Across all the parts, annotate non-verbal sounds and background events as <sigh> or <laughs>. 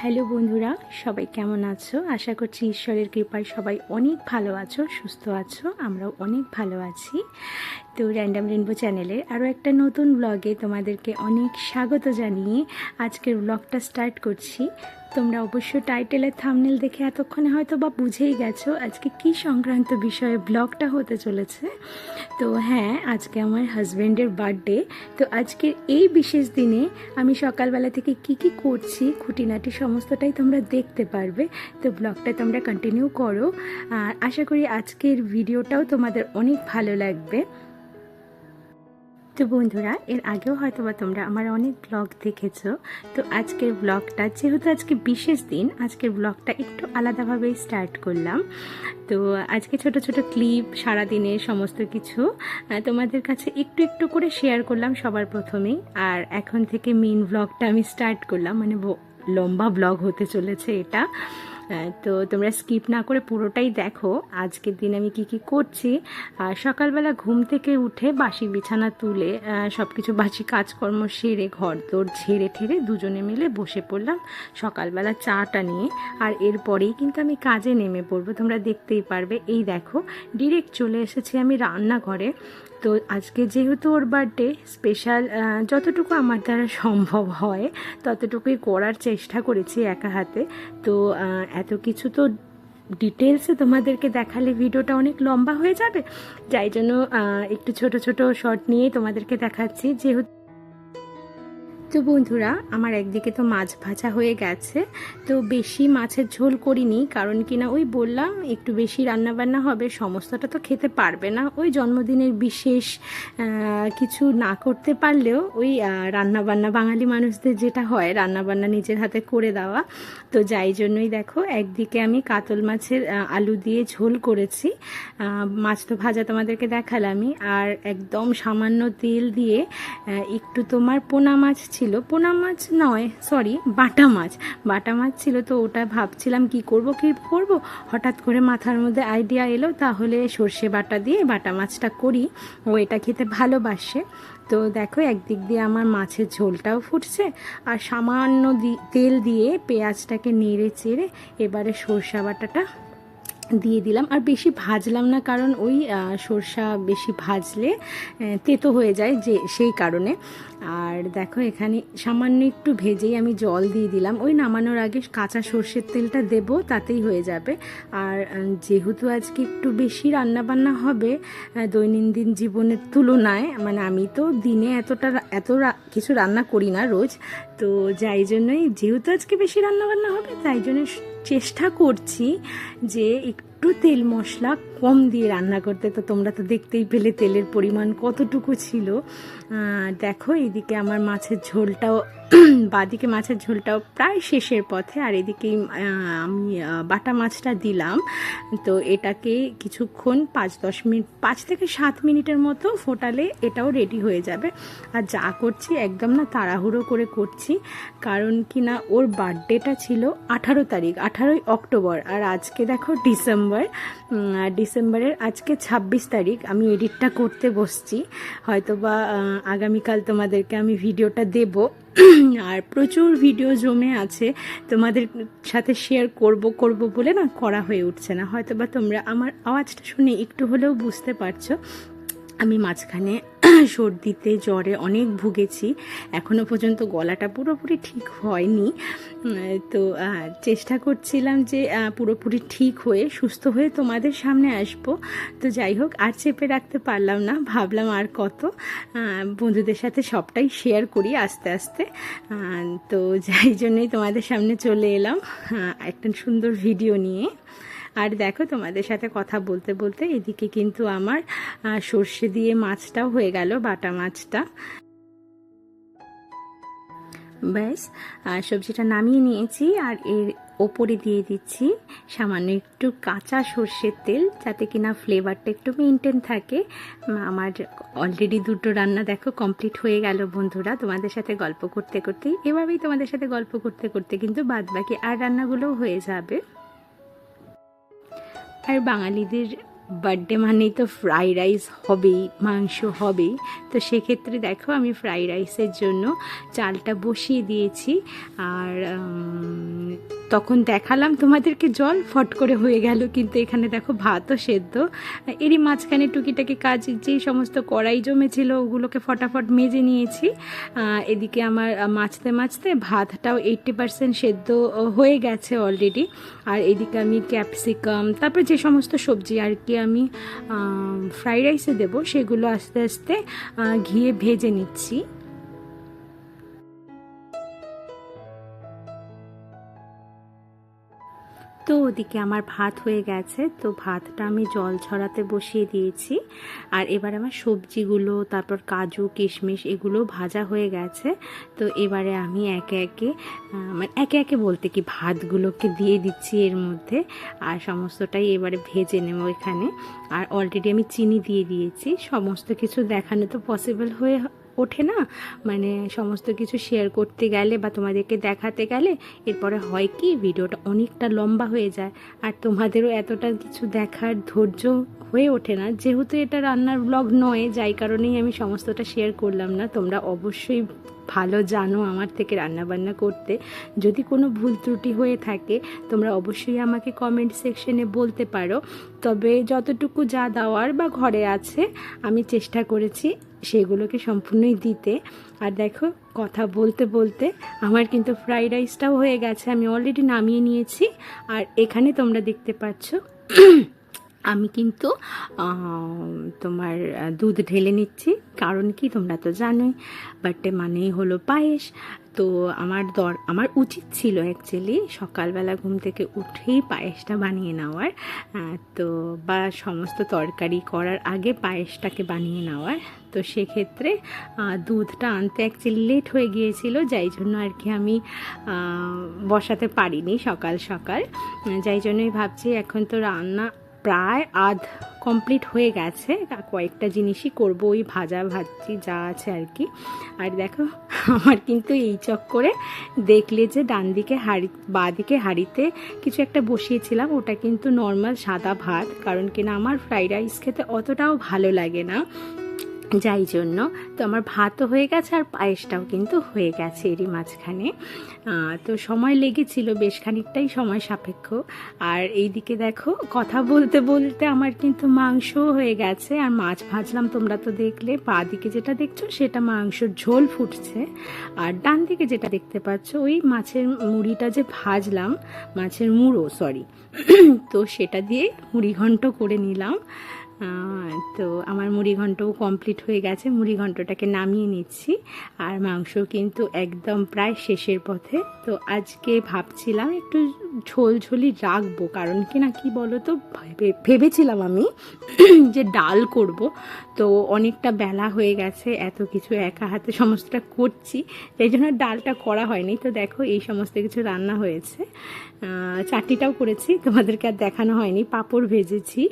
Hello বন্ধুরা, সবাই কেমন আছো? আশা করছি ঈশ্বরের কৃপায় সবাই অনেক ভালো আছো, সুস্থ আছো, আমরাও অনেক ভালো আছি। তো র্যান্ডাম রেনবো চ্যানেলে আরও একটা নতুন ব্লগে তোমাদেরকে অনেক স্বাগত জানিয়ে আজকের ব্লগটা স্টার্ট করছি। তোমরা অবশ্য টাইটেলের থামনেল দেখে এতক্ষণে হয়তো বা বুঝেই গেছো আজকে কি সংক্রান্ত বিষয়ে ব্লগটা হতে চলেছে। তো হ্যাঁ আজকে আমার হাজব্যান্ডের বার্থডে তো আজকের এই বিশেষ দিনে আমি সকালবেলা থেকে কি কি করছি, খুঁটিনাটি সমস্তটাই তোমরা দেখতে পারবে। তো ব্লগটা তোমরা কন্টিনিউ করো। আর আশা করি আজকের ভিডিওটাও তোমাদের অনেক ভালো লাগবে। তো বন্ধুরা, এর আগেও হয়তো বা তোমরা আমার অনেক ব্লগ দেখেছ। তো আজকের ব্লগটা যেহেতু আজকে বিশেষ দিন, আজকের ব্লগটা একটু আলাদাভাবেই স্টার্ট করলাম। তো আজকে ছোট ছোট ক্লিপ সারাদিনের সমস্ত কিছু তোমাদের কাছে একটু একটু করে শেয়ার করলাম সবার প্রথমেই। আর এখন থেকে মেন ব্লগটা আমি স্টার্ট করলাম মানে লম্বা ব্লগ হতে চলেছে এটা। তো তোমরা স্কিপ না করে পুরোটাই দেখো। আজকের দিন আমি কি কি করছি? আর সকালবেলা ঘুম থেকে উঠে বাসি বিছানা তুলে সব কিছু বাসি কাজকর্ম সেরে, ঘর দোর ঝেড়ে ঠেড়ে দুজনে মিলে বসে পড়লাম সকালবেলা চাটা নিয়ে। আর এরপরেই কিন্তু আমি কাজে নেমে পড়ব, তোমরা দেখতেই পারবে। এই দেখো ডিরেক্ট চলে এসেছি আমি রান্নাঘরে। তো আজকে যেহেতু ওর বার্থডে স্পেশাল যতটুকু আমার দ্বারা সম্ভব হয়, ততটুকুই করার চেষ্টা করেছি একা হাতে। তো এত কিছু তো ডিটেলসে তোমাদেরকে দেখালে ভিডিওটা অনেক লম্বা হয়ে যাবে। যাই জন্য একটু ছোট ছোট শর্ট নিয়ে তোমাদেরকে দেখাচ্ছি। যেহেতু তো বন্ধুরা, আমার একদিকে তো মাছ ভাজা হয়ে গেছে, তো বেশি মাছের ঝোল করিনি, কারণ কিনা ওই বললাম একটু বেশি রান্না বান্না হবে, সমস্তটা তো খেতে পারবে না। ওই জন্মদিনের বিশেষ কিছু না করতে পারলেও ওই রান্না বান্না বাঙালি মানুষদের যেটা হয় রান্না বান্না নিজের হাতে করে দেওয়া। তো যাই জন্যই দেখো, একদিকে আমি কাতল মাছের আলু দিয়ে ঝোল করেছি মাছ তো ভাজা তোমাদেরকে দেখালামই, আর একদম সামান্য তেল দিয়ে একটু তোমার পোনা মাছ ছিল পোনা মাছ নয় সরি বাটা মাছ। বাটা মাছ ছিল তো ওটা ভাবছিলাম কি করব কি করব? হঠাৎ করে মাথার মধ্যে আইডিয়া এলো, তাহলে সর্ষে বাটা দিয়ে বাটা মাছটা করি। ও এটা খেতে ভালোবাসে। তো দেখো একদিক দিয়ে আমার মাছের ঝোলটাও ফুটছে, আর সামান্য তেল দিয়ে পেঁয়াজটাকে নেড়ে চেড়ে এবারে সর্ষা বাটাটা দিয়ে দিলাম। আর বেশি ভাজলাম না, কারণ ওই সর্ষা বেশি ভাজলে তেতো হয়ে যায় যে, সেই কারণে। আর দেখো, এখানে সামান্য একটু ভেজেই আমি জল দিয়ে দিলাম। ওই নামানোর আগে কাঁচা সর্ষের তেলটা দেবো, তাতেই হয়ে যাবে। আর যেহেতু আজকে একটু বেশি রান্নাবান্না হবে দৈনন্দিন জীবনের তুলনায় মানে আমি তো দিনে এতটা এত কিছু রান্না করি না রোজ, তো যাই জন্যই, যেহেতু আজকে বেশি রান্নাবান্না হবে, তাই জন্য চেষ্টা করছি যে একটু তেল মশলা কম দিয়ে রান্না করতে, তো তোমরা তো দেখতেই পেলে তেলের পরিমাণ কতটুকু ছিল। দেখো এদিকে আমার মাছের ঝোলটাও <clears throat> বাদিকে মাছের ঝোলটাও প্রায় শেষের পথে, আর এদিকে আমি বাটা মাছটা দিলাম। তো এটাকে কিছুক্ষণ পাঁচ, দশ মিনিট, পাঁচ থেকে সাত মিনিটের মতো ফোটালে এটাও রেডি হয়ে যাবে। আর যা করছি একদম না তাড়াহুড়ো করে করছি, কারণ কি না ওর বার্থডেটা ছিল আঠারো তারিখ, আঠারোই অক্টোবর। আর আজকে দেখো ডিসেম্বর ডিসেম্বরের আজকে ছাব্বিশ তারিখ, আমি এডিটটা করতে বসছি। হয়তোবা আগামীকাল তোমাদেরকে আমি ভিডিওটা দেব। আর প্রচুর ভিডিও জমে আছে। তোমাদের সাথে শেয়ার করব করব বলে না, করা হয়ে উঠছে না। হয়তো বা তোমরা আমার আওয়াজটা শুনে একটু হলেও বুঝতে পারছ। আমি মাঝখানে <clears throat> সর্দিতে, জ্বরে অনেক ভুগেছি। এখনও পর্যন্ত গলাটা পুরোপুরি ঠিক হয়নি। তো চেষ্টা করছিলাম যে পুরোপুরি ঠিক হয়ে, সুস্থ হয়ে তোমাদের সামনে আসব। তো যাই হোক, আর চেপে রাখতে পারলাম না। ভাবলাম আর কত? বন্ধুদের সাথে সবটাই শেয়ার করি আস্তে আস্তে। তো যাই জন্যই তোমাদের সামনে চলে এলাম। একটা সুন্দর ভিডিও নিয়ে। আর দেখো তোমাদের সাথে কথা বলতে বলতে এদিকে কিন্তু আমার সর্ষে দিয়ে মাছটাও হয়ে গেল বাটা মাছটা। ব্যাস আহ, সবজিটা নামিয়ে নিয়েছি আর এর ওপরে দিয়ে দিচ্ছি সামান্য একটু কাঁচা সর্ষের তেল যাতে কিনা ফ্লেভারটা একটু মেনটেন থাকে। আমার অলরেডি দুটো রান্না দেখো কমপ্লিট হয়ে গেল বন্ধুরা। তোমাদের সাথে গল্প করতে করতে এভাবেই তোমাদের সাথে গল্প করতে করতে কিন্তু বাদ বাকি আর রান্নাগুলোও হয়ে যাবে। আর বাঙালিদের বার্থডে মানেই তো ফ্রাই রাইস হবেই, মাংস হবেই। তো সেক্ষেত্রে দেখো আমি ফ্রাই রাইসের জন্য চালটা বসিয়ে দিয়েছি। আর তখন দেখালাম তোমাদেরকে জল ফট করে হয়ে গেল, কিন্তু এখানে দেখো ভাতও সেদ্ধ। এরই মাঝখানে টুকিটাকি কাজ, যে সমস্ত কড়াই জমেছিল ওগুলোকে ফটাফট মেজে নিয়েছি। এদিকে আমার মাছতে মাছতে ভাতটাও এইট্টি পার্সেন্ট সেদ্ধ হয়ে গেছে অলরেডি আর এদিকে আমি ক্যাপসিকাম তারপর যে সমস্ত সবজি আর কি আমি ফ্রাইড রাইসে দেবো সেগুলো আস্তে আস্তে ঘিয়ে ভেজে নিচ্ছি। তো ওদিকে আমার ভাত হয়ে গেছে, তো ভাতটা আমি জল ছড়াতে বসিয়ে দিয়েছি। আর এবার আমার সবজিগুলো, তারপর কাজু, কিশমিশ এগুলো ভাজা হয়ে গেছে। তো এবারে আমি একে একে মানে একে একে বলতে কি ভাতগুলোকে দিয়ে দিচ্ছি এর মধ্যে। আর সমস্তটাই এবারে ভেজে নেব এখানে। আর অলরেডি আমি চিনি দিয়ে দিয়েছি। সমস্ত কিছু দেখানো তো পসিবল হয়ে ওঠে না? মানে সমস্ত কিছু শেয়ার করতে গেলে বা তোমাদেরকে দেখাতে গেলে এরপরে হয় কি? ভিডিওটা অনেকটা লম্বা হয়ে যায়। আর তোমাদেরও এতটা কিছু দেখার ধৈর্য হয়ে ওঠে না। যেহেতু এটা রান্নার ব্লগ নয়, যাই কারণেই আমি সমস্তটা শেয়ার করলাম না। তোমরা অবশ্যই ভালো জানো আমার থেকে রান্না বান্না করতে। যদি কোনো ভুল ত্রুটি হয়ে থাকে, তোমরা অবশ্যই আমাকে কমেন্ট সেকশনে বলতে পারো। তবে যতটুকু যা দেওয়ার বা ঘরে আছে, আমি চেষ্টা করেছি সেগুলোকে সম্পূর্ণই দিতে। আর দেখো, কথা বলতে বলতে আমার কিন্তু ফ্রাইড রাইসটাও হয়ে গেছে, আমি অলরেডি নামিয়ে নিয়েছি। আর এখানে তোমরা দেখতে পাচ্ছ আমি কিন্তু তোমার দুধ ঢেলে নিচ্ছি। কারণ কি তোমরা তো জানোই বার্থডে মানেই হলো পায়েস। তো আমার দর, আমার উচিত ছিল অ্যাকচুয়ালি সকালবেলা ঘুম থেকে উঠেই পায়েসটা বানিয়ে নেওয়ার। তো বা সমস্ত তরকারি করার আগে পায়েসটাকে বানিয়ে নেওয়ার। তো সেক্ষেত্রে দুধটা আনতে অ্যাকচুয়ালি লেট হয়ে গিয়েছিল। যাই জন্য আর কি আমি বসাতে পারিনি সকাল সকাল। যাই জন্যই ভাবছি এখন তো রান্না প্রায় আধ কমপ্লিট হয়ে গেছে। কয়েকটা জিনিসই করব, ওই ভাজা ভাজি যা আছে আর কি। আর দেখো, আমার কিন্তু এই চক্করে দেখলে যে ডান দিকে হাড়ি, বা দিকে হাড়িতে কিছু একটা বসিয়েছিলাম, ওটা কিন্তু নর্মাল সাদা ভাত, কারণ কিনা আমার ফ্রাইড রাইস খেতে অতটাও ভালো লাগে না। যাই জন্য, তো আমার ভাতও হয়ে গেছে আর পায়েসটাও কিন্তু হয়ে গেছে এরই মাঝখানে। তো সময় লেগেছিল বেশ খানিকটাই সময় সাপেক্ষ। আর এইদিকে দেখো, কথা বলতে বলতে আমার কিন্তু মাংসও হয়ে গেছে। আর মাছ ভাজলাম, তোমরা তো দেখলে, পা দিকে যেটা দেখছ সেটা মাংসর ঝোল ফুটছে। আর ডান দিকে যেটা দেখতে পাচ্ছ, ওই মাছের মুড়িটা যে ভাজলাম, মাছের মুড়ো সরি <clears throat> তো সেটা দিয়ে মুড়ি ঘন্ট করে নিলাম। তো আমার মুড়ি ঘন্টও কমপ্লিট হয়ে গেছে। মুড়ি ঘন্টটাকে নামিয়ে নিচ্ছি। আর মাংস কিন্তু একদম প্রায় শেষের পথে। তো আজকে ভাবছিলাম একটু ঝোল ঝোলি রাখব। কারণ কি না, কি বলো তো ভেবে- ভেবেছিলাম আমি যে ডাল করব। তো অনেকটা বেলা হয়ে গেছে, এত কিছু একা হাতে সমস্তটা করছি সেই জন্য ডালটা করা হয়নি। তো দেখো এই সমস্ত কিছু রান্না হয়েছে। চাটনিটাও করেছি, তোমাদেরকে আর দেখানো হয়নি। পাঁপড় ভেজেছি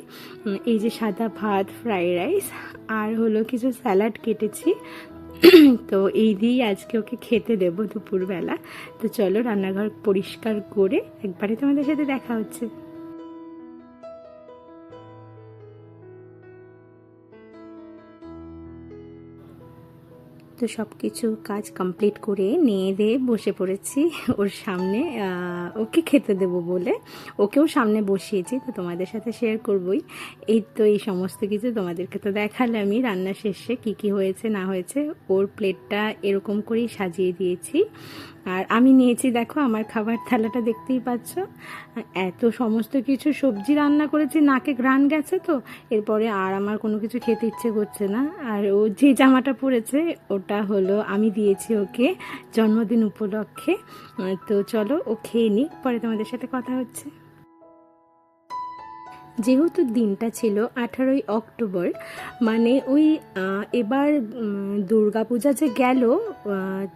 এই যে সাদা ভাত ফ্রাইড রাইস আর হলো কিছু স্যালাড কেটেছি। <clears throat> তো এই দিয়েই আজকে ওকে খেতে দেবো দুপুরবেলা। তো চলো রান্নাঘর পরিষ্কার করে একবারে তোমাদের সাথে দেখা হচ্ছে। তো সব কিছু কাজ কমপ্লিট করে নিয়ে দিয়ে বসে পড়েছি <laughs> ওর সামনে ওকে খেতে দেব বলে। ওকেও সামনে বসিয়েছি, তো তোমাদের সাথে শেয়ার করবই। এই তো এই সমস্ত কিছু তোমাদেরকে তো দেখালে আমি রান্না শেষে কি কি হয়েছে না হয়েছে, ওর প্লেটটা এরকম করেই সাজিয়ে দিয়েছি। আর আমি নিয়েছি, দেখো, আমার খাবার থালাটা দেখতেই পাচ্ছ। এত সমস্ত কিছু সবজি রান্না করেছি, নাকে গ্রান গেছে তো, এরপরে আর আমার কোনো কিছু খেতে ইচ্ছে করছে না। আর ও যে জামাটা পরেছে, ওটা হলো, আমি দিয়েছি ওকে জন্মদিন উপলক্ষে। তো চলো, ও খেয়ে নিই পরে তোমাদের সাথে কথা হচ্ছে। যেহেতু দিনটা ছিল আঠারোই অক্টোবর মানে ওই এবার দুর্গা পূজা যে গেল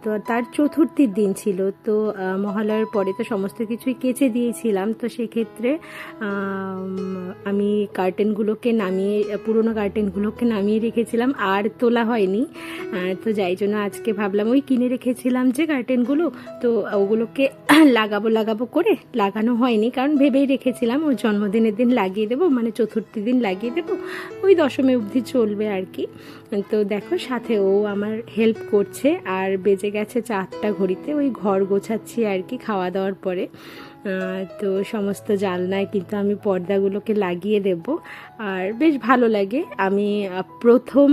তো তার চতুর্থীর দিন ছিল। তো মহালয়ার পরে তো সমস্ত কিছুই কেচে দিয়েছিলাম। তো সেক্ষেত্রে আমি কার্টেনগুলোকে নামিয়ে, পুরোনো কার্টেনগুলোকে নামিয়ে রেখেছিলাম। আর তোলা হয়নি। তো যাই জন্য আজকে ভাবলাম, ওই কিনে রেখেছিলাম যে কার্টেনগুলো তো ওগুলোকে <clears throat> লাগাবো লাগাবো করে, লাগানো হয়নি। কারণ ভেবেই রেখেছিলাম, ওর জন্মদিনের দিন লাগিয়ে দেবো মানে চতুর্থী দিন লাগিয়ে দেবো। ওই দশমী অবধি চলবে আর কি। তো দেখো সাথে ও আমার হেল্প করছে, আর বেজে গেছে চারটা ঘড়িতে। ওই ঘর গোছাচ্ছি আর কি খাওয়া দাওয়ার পরে। তো সমস্ত জানলায় কিন্তু আমি পর্দাগুলোকে লাগিয়ে দেব। আর বেশ ভালো লাগে। আমি প্রথম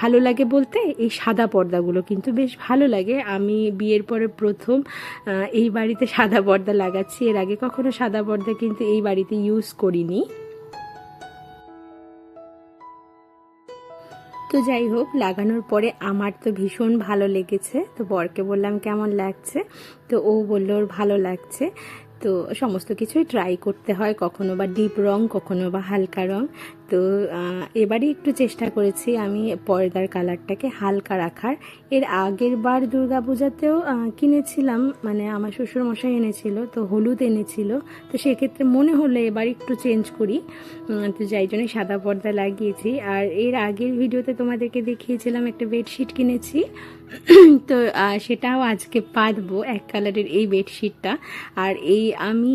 ভালো লাগে বলতে এই সাদা পর্দাগুলো কিন্তু বেশ ভালো লাগে। আমি বিয়ের পরে প্রথম এই বাড়িতে সাদা পর্দা লাগাচ্ছি। এর আগে কখনো সাদা পর্দা কিন্তু এই বাড়িতে ইউজ করিনি। তো যাই হোক, লাগানোর পরে আমার তো ভীষণ ভালো লেগেছে। তো বরকে বললাম, কেমন লাগছে? তো ও বলল, ওর ভালো লাগছে। তো সমস্ত কিছুই ট্রাই করতে হয় কখনো বা ডিপ রং, কখনো বা হালকা রং। তো এবারই একটু চেষ্টা করেছি আমি পর্দার কালারটাকে হালকা রাখার। এর আগের বার দুর্গা পূজাতেও কিনেছিলাম মানে আমার শ্বশুর মশাই এনেছিল, তো হলুদ এনেছিল, তো সেক্ষেত্রে মনে হলো এবার একটু চেঞ্জ করি তো যাই জন্য সাদা পর্দা লাগিয়েছি। আর এর আগের ভিডিওতে তোমাদেরকে দেখিয়েছিলাম একটা বেডশিট কিনেছি, তো সেটাও আজকে পাতবো এক কালারের এই বেডশিটটা। আর এই আমি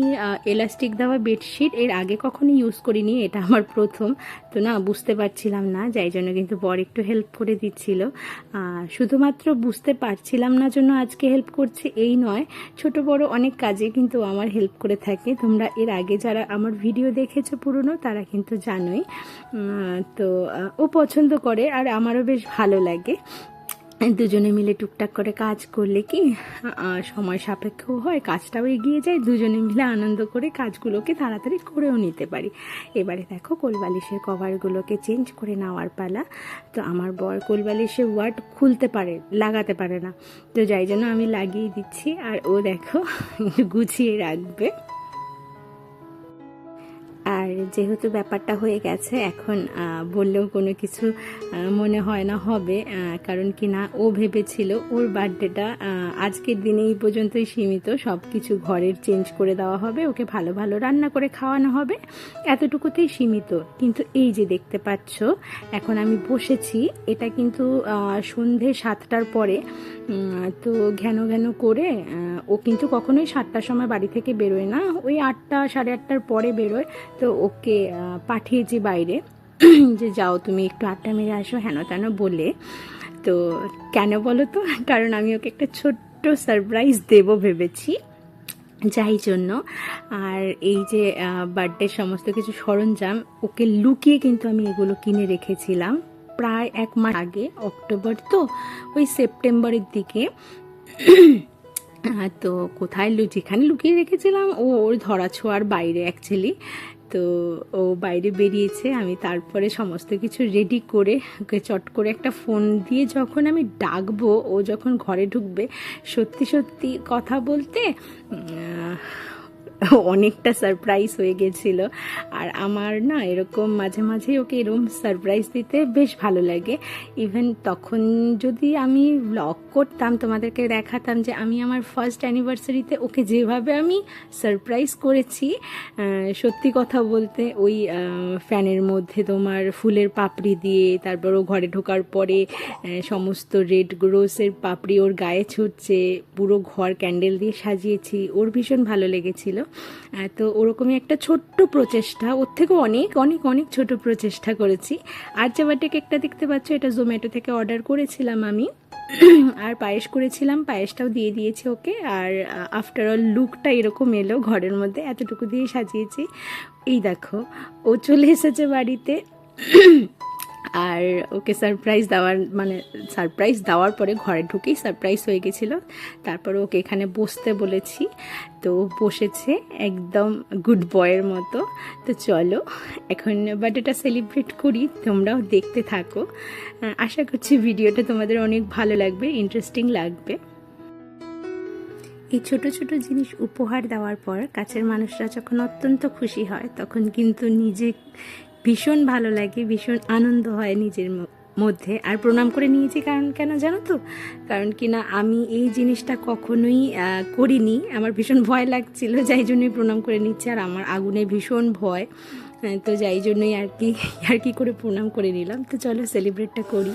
এলাস্টিক দেওয়া বেডশিট এর আগে কখনো ইউজ করিনি, এটা আমার প্রথম। তো না, বুঝতে পারছিলাম না, যাই জন্য কিন্তু বর একটু হেল্প করে দিচ্ছিল। শুধুমাত্র বুঝতে পারছিলাম না জন্য আজকে হেল্প করছে এই নয়, ছোট বড় অনেক কাজে কিন্তু আমার হেল্প করে থাকে। তোমরা এর আগে যারা আমার ভিডিও দেখেছ পুরনো, তারা কিন্তু জানোই। তো ও পছন্দ করে আর আমারও বেশ ভালো লাগে। দুজনে মিলে টুকটাক করে কাজ করলে কি সময় সাপেক্ষও হয়, কাজটাও এগিয়ে যায়, দুজনে মিলে আনন্দ করে কাজগুলোকে তাড়াতাড়ি করেও নিতে পারি। এবারে দেখো কোলবালিশের কভারগুলোকে চেঞ্জ করে নেওয়ার পালা। তো আমার বর কোলবালিশের ওয়ার্ড খুলতে পারে, লাগাতে পারে না। তো যাই জন্য আমি লাগিয়ে দিচ্ছি, আর ও দেখো, গুছিয়ে রাখবে। আর যেহেতু ব্যাপারটা হয়ে গেছে, এখন বললেও কোনো কিছু মনে হয় না হবে কারণ কি না, ও ভেবেছিল ওর বার্থডেটা আজকের দিনে এই পর্যন্তই সীমিত সব কিছু ঘরের চেঞ্জ করে দেওয়া হবে, ওকে ভালো ভালো রান্না করে খাওয়ানো হবে, এতটুকুতেই সীমিত। কিন্তু এই যে দেখতে পাচ্ছ, এখন আমি বসেছি, এটা কিন্তু সন্ধে সাতটার পরে তো ঘ্যান ঘ্যান করে ও কিন্তু কখনোই সাতটার সময় বাড়ি থেকে বেরোয় না। ওই আটটা, সাড়ে আটটার পরে বেরোয়। তো ওকে পাঠিয়েছি বাইরে, <clears throat> যে যাও তুমি একটু আটটা মেরে আসো, হেন তেন বলে। তো কেন বলো তো? <laughs> কারণ আমি ওকে একটা ছোট্ট সারপ্রাইজ দেব ভেবেছি। যাই জন্য, আর এই যে বার্থডে সমস্ত কিছু সরঞ্জাম, ওকে লুকিয়ে কিন্তু আমি এগুলো কিনে রেখেছিলাম। প্রায় এক মাস আগে, অক্টোবর তো, ওই সেপ্টেম্বরের দিকে। তো কোথায় যেখানে লুকিয়ে রেখেছিলাম, ও ওর ধরা ছোঁয়ার বাইরে অ্যাকচুয়ালি তো ও বাইরে বেরিয়েছে, আমি তারপরে সমস্ত কিছু রেডি করে, ওকে চট করে একটা ফোন দিয়ে যখন আমি ডাকবো, ও যখন ঘরে ঢুকবে, সত্যি সত্যি কথা বলতে অনেকটা সারপ্রাইজ হয়ে গেছিল। আর আমার না এরকম মাঝে মাঝে ওকে এরকম সারপ্রাইজ দিতে বেশ ভালো লাগে। ইভেন তখন যদি আমি ব্লগ করতাম, তোমাদেরকে দেখাতাম যে আমি আমার ফার্স্ট অ্যানিভার্সারিতে ওকে যেভাবে আমি সারপ্রাইজ করেছি সত্যি কথা বলতে ওই ফ্যানের মধ্যে তোমার ফুলের পাপড়ি দিয়ে, তারপর ও ঘরে ঢোকার পরে সমস্ত রেড গ্রোসের পাপড়ি ওর গায়ে ছুটছে, পুরো ঘর ক্যান্ডেল দিয়ে সাজিয়েছি, ওর ভীষণ ভালো লেগেছিল। তো ওরকমই একটা ছোট্ট প্রচেষ্টা, ওর থেকেও অনেক অনেক অনেক ছোট প্রচেষ্টা করেছি। আর বার্থডে কেকটা দেখতে পাচ্ছ, এটা জোম্যাটো থেকে অর্ডার করেছিলাম আমি। <clears throat> আর পায়েস করেছিলাম, পায়েসটাও দিয়ে দিয়েছি ওকে। আর আফটার অল লুকটা এরকম এলো ঘরের মধ্যে, এতটুকু দিয়ে সাজিয়েছি। এই দেখো, ও চলে এসেছে বাড়িতে। <clears throat> আর ওকে সারপ্রাইজ দেওয়ার মানে সারপ্রাইজ দেওয়ার পরে ঘরে ঢুকেই সারপ্রাইজ হয়ে গেছিল। তারপরে ওকে এখানে বসতে বলেছি। তো বসেছে একদম গুড বয়ের মতো। তো চলো, এখন বার্থডেটা সেলিব্রেট করি, তোমরাও দেখতে থাকো। আশা করছি ভিডিওটা তোমাদের অনেক ভালো লাগবে ইন্টারেস্টিং লাগবে। এই ছোট ছোট জিনিস উপহার দেওয়ার পর কাছের মানুষরা যখন অত্যন্ত খুশি হয়, তখন কিন্তু নিজে ভীষণ ভালো লাগে, ভীষণ আনন্দ হয় নিজের মধ্যে। আর প্রণাম করে নিয়েছি কারণ, কেন জানো তো? কারণ কি না, আমি এই জিনিসটা কখনোই করিনি। আমার ভীষণ ভয় লাগছিল, যাই জন্যই প্রণাম করে নিচ্ছি। আর আমার আগুনে ভীষণ ভয় তো যাই জন্যই আর কি আর কি করে প্রণাম করে নিলাম। তো চলো সেলিব্রেটটা করি।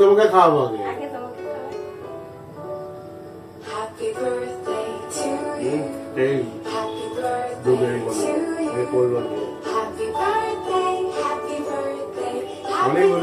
তোমাকে খাওয়াবো আগে আগে তোমাকে খাওয়াই। Happy birthday to hmm, you. এই Happy দুধের birthday বলো to এই you. করলো কি? Happy birthday, happy birthday, অনেক happy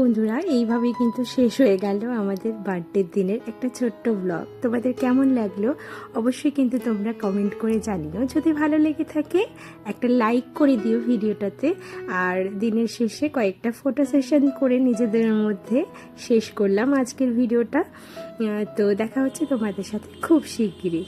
বন্ধুরা, এইভাবেই কিন্তু শেষ হয়ে গেল আমাদের বার্থডের দিনের একটা ছোট্ট ব্লগ তোমাদের কেমন লাগল অবশ্যই কিন্তু তোমরা কমেন্ট করে জানিও। যদি ভালো লেগে থাকে, একটা লাইক করে দিও ভিডিওটাতে। আর দিনের শেষে কয়েকটা ফটো সেশন করে নিজেদের মধ্যে শেষ করলাম আজকের ভিডিওটা। তো দেখা হচ্ছে তোমাদের সাথে খুব শিগগিরই।